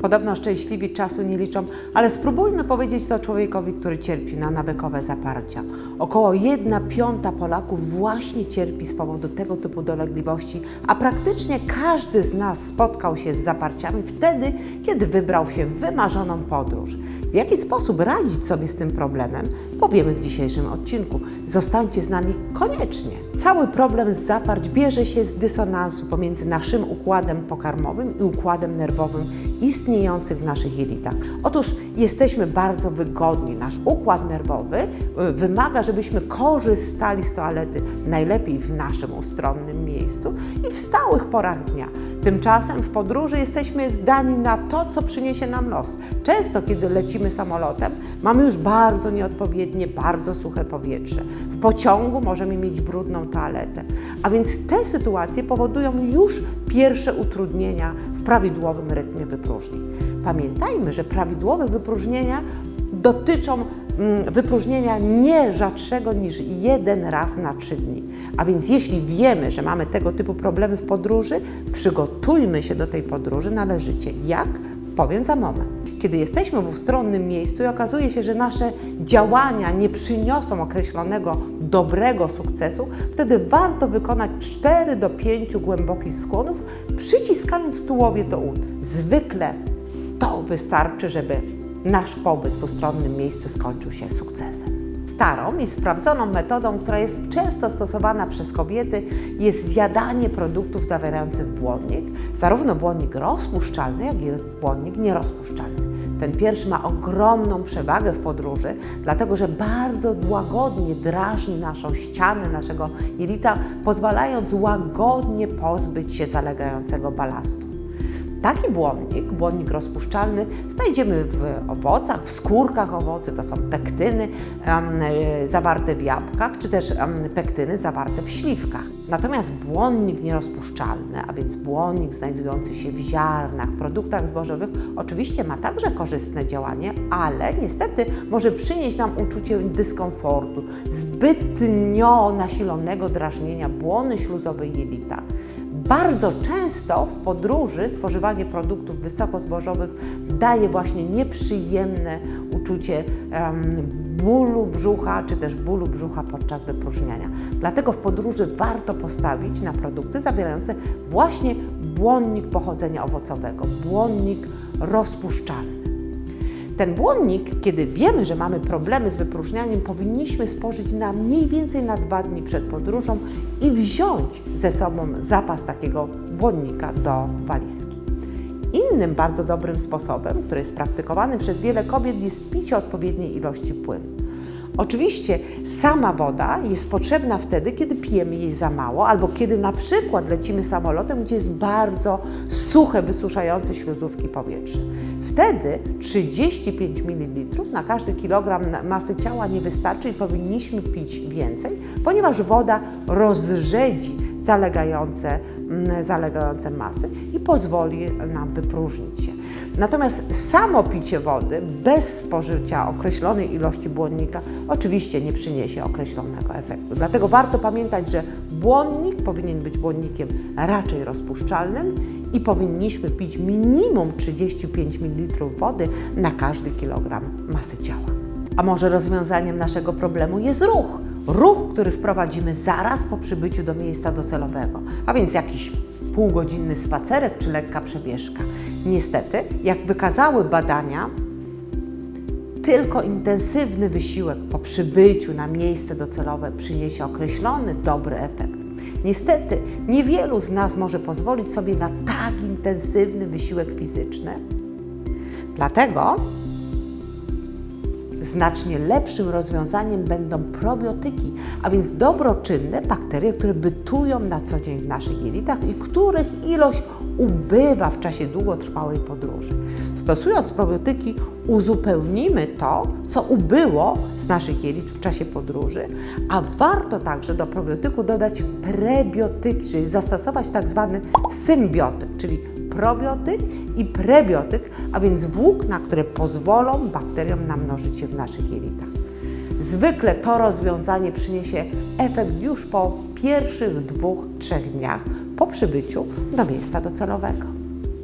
Podobno szczęśliwi czasu nie liczą, ale spróbujmy powiedzieć to człowiekowi, który cierpi na nawykowe zaparcia. Około 1 piąta Polaków właśnie cierpi z powodu tego typu dolegliwości, a praktycznie każdy z nas spotkał się z zaparciami wtedy, kiedy wybrał się w wymarzoną podróż. W jaki sposób radzić sobie z tym problemem, powiemy w dzisiejszym odcinku. Zostańcie z nami koniecznie. Cały problem z zaparć bierze się z dysonansu pomiędzy naszym układem pokarmowym i układem nerwowym istniejących w naszych jelitach. Otóż jesteśmy bardzo wygodni. Nasz układ nerwowy y, wymaga, żebyśmy korzystali z toalety najlepiej w naszym ustronnym miejscu i w stałych porach dnia. Tymczasem w podróży jesteśmy zdani na to, co przyniesie nam los. Często, kiedy lecimy samolotem, mamy już bardzo nieodpowiednie, bardzo suche powietrze. W pociągu możemy mieć brudną toaletę. A więc te sytuacje powodują już pierwsze utrudnienia prawidłowym rytmie wypróżnień. Pamiętajmy, że prawidłowe wypróżnienia dotyczą mm, wypróżnienia nie rzadszego niż jeden raz na trzy dni. A więc jeśli wiemy, że mamy tego typu problemy w podróży, przygotujmy się do tej podróży należycie. Jak? Powiem za moment. Kiedy jesteśmy w ustronnym miejscu i okazuje się, że nasze działania nie przyniosą określonego dobrego sukcesu, wtedy warto wykonać 4 do 5 głębokich skłonów, przyciskając tułowie do ud. Zwykle to wystarczy, żeby nasz pobyt w ustronnym miejscu skończył się sukcesem. Starą i sprawdzoną metodą, która jest często stosowana przez kobiety, jest zjadanie produktów zawierających błonnik, zarówno błonnik rozpuszczalny, jak i błonnik nierozpuszczalny. Ten pierwszy ma ogromną przewagę w podróży, dlatego że bardzo łagodnie drażni naszą ścianę, naszego jelita, pozwalając łagodnie pozbyć się zalegającego balastu. Taki błonnik, błonnik rozpuszczalny, znajdziemy w owocach, w skórkach owocy, to są pektyny um, zawarte w jabłkach, czy też pektyny zawarte w śliwkach. Natomiast błonnik nierozpuszczalny, a więc błonnik znajdujący się w ziarnach, produktach zbożowych, oczywiście ma także korzystne działanie, ale niestety może przynieść nam uczucie dyskomfortu, zbytnio nasilonego drażnienia błony śluzowej jelita. Bardzo często w podróży spożywanie produktów wysokozbożowych daje właśnie nieprzyjemne uczucie um, bólu brzucha, czy też bólu brzucha podczas wypróżniania. Dlatego w podróży warto postawić na produkty zawierające właśnie błonnik pochodzenia owocowego, błonnik rozpuszczalny. Ten błonnik, kiedy wiemy, że mamy problemy z wypróżnianiem, powinniśmy spożyć na mniej więcej na dwa dni przed podróżą i wziąć ze sobą zapas takiego błonnika do walizki. Innym bardzo dobrym sposobem, który jest praktykowany przez wiele kobiet, jest picie odpowiedniej ilości płynu. Oczywiście sama woda jest potrzebna wtedy, kiedy pijemy jej za mało, albo kiedy na przykład lecimy samolotem, gdzie jest bardzo suche, wysuszające śluzówki powietrze. Wtedy 35 ml na każdy kilogram masy ciała nie wystarczy i powinniśmy pić więcej, ponieważ woda rozrzedzi zalegające, zalegające masy i pozwoli nam wypróżnić się. Natomiast samo picie wody bez spożycia określonej ilości błonnika oczywiście nie przyniesie określonego efektu. Dlatego warto pamiętać, że błonnik powinien być błonnikiem raczej rozpuszczalnym i powinniśmy pić minimum 35 ml wody na każdy kilogram masy ciała. A może rozwiązaniem naszego problemu jest ruch? Ruch, który wprowadzimy zaraz po przybyciu do miejsca docelowego, a więc jakiś półgodzinny spacerek czy lekka przebieżka. Niestety, jak wykazały badania, tylko intensywny wysiłek po przybyciu na miejsce docelowe przyniesie określony dobry efekt. Niestety, niewielu z nas może pozwolić sobie na tak intensywny wysiłek fizyczny. Dlatego znacznie lepszym rozwiązaniem będą probiotyki, a więc dobroczynne bakterie, które bytują na co dzień w naszych jelitach i których ilość ubywa w czasie długotrwałej podróży. Stosując probiotyki, uzupełnimy to, co ubyło z naszych jelit w czasie podróży, a warto także do probiotyku dodać prebiotyki, czyli zastosować tak zwany symbiotyk, czyli probiotyk i prebiotyk, a więc włókna, które pozwolą bakteriom namnożyć się w naszych jelitach. Zwykle to rozwiązanie przyniesie efekt już po pierwszych dwóch, trzech dniach po przybyciu do miejsca docelowego.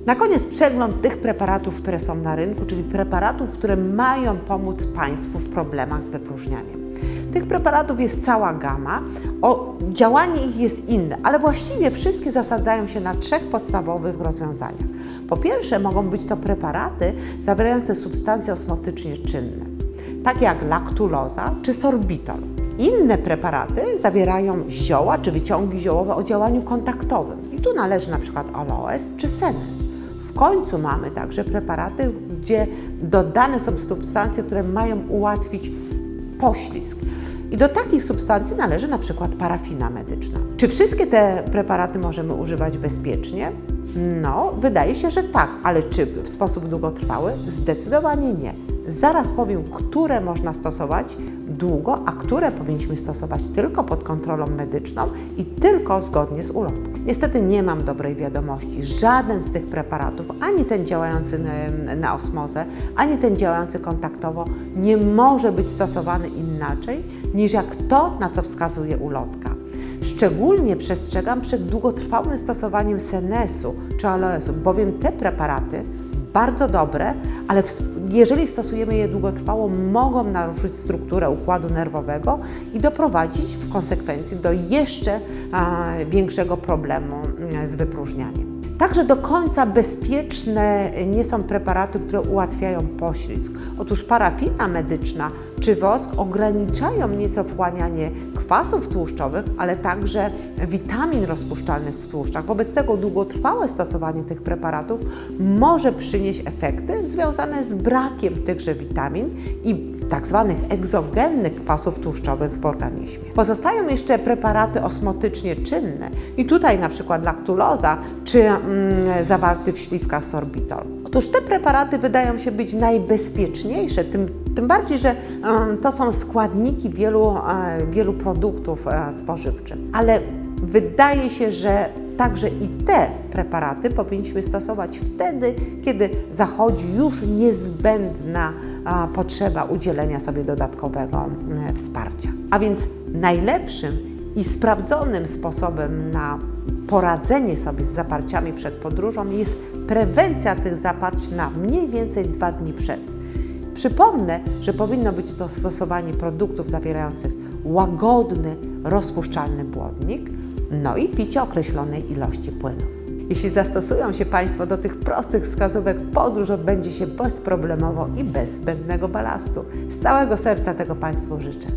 Na koniec przegląd tych preparatów, które są na rynku, czyli preparatów, które mają pomóc Państwu w problemach z wypróżnianiem. Tych preparatów jest cała gama, o, działanie ich jest inne, ale właściwie wszystkie zasadzają się na trzech podstawowych rozwiązaniach. Po pierwsze, mogą być to preparaty zawierające substancje osmotycznie czynne, takie jak laktuloza czy sorbitol. Inne preparaty zawierają zioła czy wyciągi ziołowe o działaniu kontaktowym. I tu należy na przykład aloes czy senes. W końcu mamy także preparaty, gdzie dodane są substancje, które mają ułatwić poślizg. I do takich substancji należy na przykład parafina medyczna. Czy wszystkie te preparaty możemy używać bezpiecznie? No, wydaje się, że tak, ale czy w sposób długotrwały? Zdecydowanie nie. Zaraz powiem, które można stosować długo, a które powinniśmy stosować tylko pod kontrolą medyczną i tylko zgodnie z ulotką. Niestety nie mam dobrej wiadomości. Żaden z tych preparatów, ani ten działający na, osmozę, ani ten działający kontaktowo, nie może być stosowany inaczej niż jak to, na co wskazuje ulotka. Szczególnie przestrzegam przed długotrwałym stosowaniem senesu czy aloesu, bowiem te preparaty bardzo dobre, ale jeżeli stosujemy je długotrwało, mogą naruszyć strukturę układu nerwowego i doprowadzić w konsekwencji do jeszcze większego problemu mm, z wypróżnianiem. Także do końca bezpieczne nie są preparaty, które ułatwiają poślizg. Otóż parafina medyczna czy wosk ograniczają nieco wchłanianie kwasów tłuszczowych, ale także witamin rozpuszczalnych w tłuszczach. Wobec tego długotrwałe stosowanie tych preparatów może przynieść efekty związane z brakiem tychże witamin i tak zwanych egzogennych kwasów tłuszczowych w organizmie. Pozostają jeszcze preparaty osmotycznie czynne i tutaj na przykład laktuloza czy mm, zawarty w śliwkach sorbitol. Otóż te preparaty wydają się być najbezpieczniejsze, tym, tym bardziej, że to są składniki wielu, e, wielu produktów e, spożywczych. Ale wydaje się, że Także i te preparaty powinniśmy stosować wtedy, kiedy zachodzi już niezbędna potrzeba udzielenia sobie dodatkowego m, wsparcia. A więc najlepszym i sprawdzonym sposobem na poradzenie sobie z zaparciami przed podróżą jest prewencja tych zaparć na mniej więcej dwa dni przed. Przypomnę, że powinno być to stosowanie produktów zawierających łagodny, rozpuszczalny błonnik, no i picie określonej ilości płynów. Jeśli zastosują się Państwo do tych prostych wskazówek, podróż odbędzie się bezproblemowo i bez zbędnego balastu. Z całego serca tego Państwu życzę.